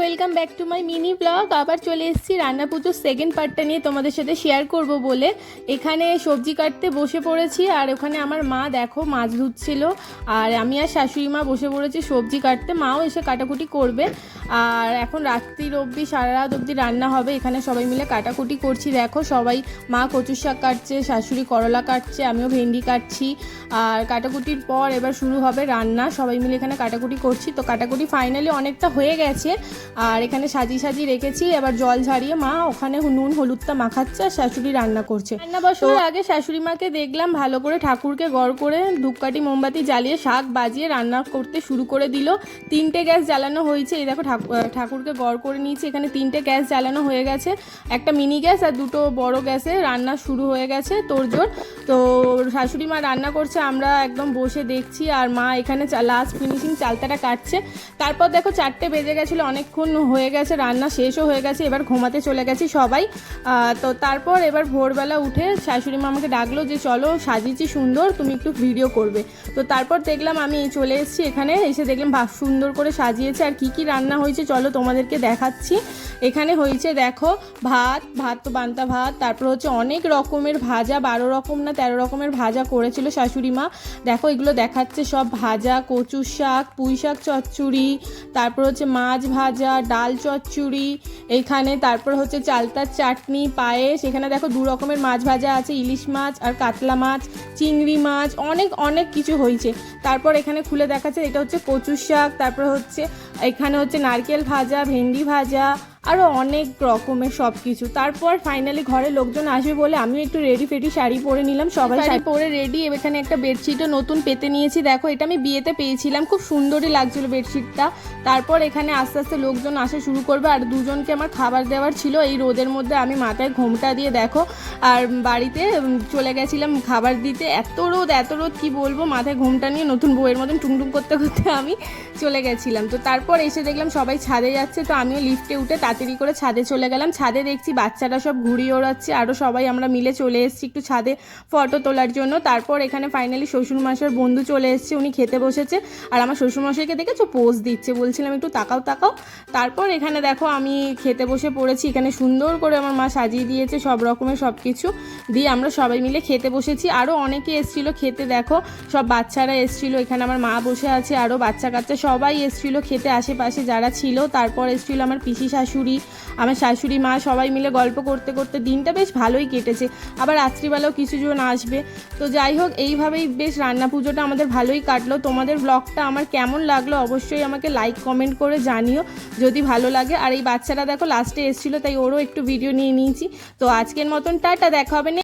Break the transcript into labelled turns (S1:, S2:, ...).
S1: Welcome back to my mini vlog আবার চলে এসেছি রান্না পুজোর সেকেন্ড পার্টটা নিয়ে তোমাদের সাথে শেয়ার করব বলে। এখানে সবজি কাটতে বসে পড়েছি, আর ওখানে আমার মা দেখো মাছ ধুচ্ছিল, আর আমি আর শাশুড়ি মা বসে পড়েছি সবজি কাটতে। মাও এসে কাটাকুটি করবে, আর এখন রাত্রির অবধি, সারা রাত অবধি রান্না হবে। এখানে সবাই মিলে কাটাকুটি করছি। দেখো সবাই মা কচুর শাক কাটছে, শাশুড়ি করলা কাটছে, আমিও ভেন্ডি কাটছি, আর কাটাকুটির পর এবার শুরু হবে রান্না। সবাই মিলে এখানে কাটাকুটি করছি। তো কাটাকুটি ফাইনালি অনেকটা হয়ে গেছে আর এখানে সাজিয়ে সাজিয়ে রেখেছি। এবার জল ঝাড়িয়ে মা ওখানে নুন হলুদটা মাখাচ্ছে আর শাশুড়ি রান্না করছে। রান্না বসানোর আগে শাশুড়ি মাকে দেখলাম ভালো করে ঠাকুরকে গড় করে ধূপকাঠি মোমবাতি জ্বালিয়ে শাক বাজিয়ে রান্না করতে শুরু করে দিল। তিনটে গ্যাস জ্বালানো হয়েছে। এই দেখো ঠাকুর ঠাকুরকে গড় করে নিয়েছি। এখানে তিনটে গ্যাস জ্বালানো হয়ে গেছে। একটা মিনি গ্যাস আর দুটো বড় গ্যাসে রান্না শুরু হয়ে গেছে তোড়জোড় তো শাশুড়ি মা রান্না করছে আমরা একদম বসে দেখছি আর মা এখানে লাস্ট ফিনিশিং চালতাটা কাটছে। তারপর দেখো চারটে বেজে গেছিল অনেকক্ষণ। হয়ে গেছে, রান্না শেষও হয়ে গেছে, এবার ঘুমাতে চলে গেছি সবাই। তো তারপর এবার ভোরবেলা উঠে শাশুড়ি মা আমাকে ডাকলো যে, চলো, সাজিয়েছি সুন্দর, তুমি একটু ভিডিও করবে। তো তারপর দেখলাম আমি চলে এসেছি এখানে, এসে দেখলাম সুন্দর করে সাজিয়েছে। আর কি কি রান্না হয়েছে চলো তোমাদেরকে দেখাচ্ছি। এখানে হয়েছে দেখো, ভাত ভাত তো বান্তা ভাত, তারপর হচ্ছে অনেক রকমের ভাজা, বারো রকম না তেরো রকমের ভাজা করেছিল শাশুড়ি মা। দেখো এগুলো দেখাচ্ছে সব ভাজা কচু শাক, পুঁই শাক, চচ্চড়ি, তারপর হচ্ছে মাছ ভাজা ডাল চচ্চড়ি, এখানে তারপর হচ্ছে চালতার চাটনি, পায়েস, এখানে দেখো দু রকমের মাছ ভাজা আছে, ইলিশ মাছ আর কাতলা মাছ, চিংড়ি মাছ, অনেক অনেক কিছু হয়েছে। তারপর এখানে খুলে দেখাচ্ছে, এটা হচ্ছে কচু শাক, তারপর হচ্ছে, এখানে হচ্ছে নারকেল ভাজা, ভেন্ডি ভাজা আরও অনেক রকমের সব কিছু তারপর ফাইনালি ঘরে লোকজন আসবে বলে আমিও একটু রেডি ফেডি শাড়ি পরে নিলাম সবাই শাড়ি পরে রেডি এখানে একটা বেডশিটও নতুন পেতে নিয়েছি। দেখো এটা আমি বিয়েতে পেয়েছিলাম খুব সুন্দরই লাগছিল বেডশিটটা তারপর এখানে আস্তে আস্তে লোকজন আসা শুরু করবে আর দুজনকে আমার খাবার দেওয়ার ছিল এই রোদের মধ্যে। আমি মাথায় ঘোমটা দিয়ে দেখো আর বাড়িতে চলে গেছিলাম খাবার দিতে। এত রোদ এত রোদ কি বলব? মাথায় ঘোমটা নিয়ে নতুন বউয়ের মতন টুংটুং করতে করতে আমি চলে গেছিলাম। তো তারপর এসে দেখলাম সবাই ছাদে যাচ্ছে তো আমিও লিফটে উঠে তাড়াতাড়ি করে ছাদে চলে গেলাম। ছাদে দেখছি বাচ্চারা সব ঘুরিয়ে ওড়াচ্ছে আরও সবাই আমরা মিলে চলে এসেছি একটু ছাদে ফটো তোলার জন্য। তারপর এখানে ফাইনালি শ্বশুরমশাইয়ের বন্ধু চলে এসেছে, উনি খেতে বসেছে। আর আমার শ্বশুরমশাইকে দেখেছ? পোজ দিচ্ছে। বলছিলাম, একটু তাকাও তাকাও। তারপর এখানে দেখো, আমি খেতে বসে পড়েছি। এখানে সুন্দর করে আমার মা সাজিয়ে দিয়েছে সব রকমের সব কিছু দিয়ে আমরা সবাই মিলে খেতে বসেছি। আরও অনেকে এসছিল খেতে, দেখো। সব বাচ্চারা এসছিল। এখানে আমার মা বসে আছে আরও বাচ্চা কাচ্চা সবাই এসছিল খেতে। আশেপাশে যারা ছিল, তারপর এসছিল আমার পিসি শাশুড়ি। আমার শাশুড়ি মা সবাই মিলে গল্প করতে করতে দিনটা বেশ ভালোই কেটেছে। আবার রাত্রিবেলাও কিছুজন আসবে। তো যাই হোক, এইভাবেই বেশ রান্না পুজোটা আমাদের ভালোই কাটলো। তোমাদের ব্লগটা আমার কেমন লাগল অবশ্যই আমাকে লাইক কমেন্ট করে জানিও যদি ভালো লাগে। আর এই বাচ্চারা দেখো লাস্টে এসেছিল, তাই ওরও একটু ভিডিও নিয়ে নিয়েছি। তো আজকের মতন টাটা, দেখা হবে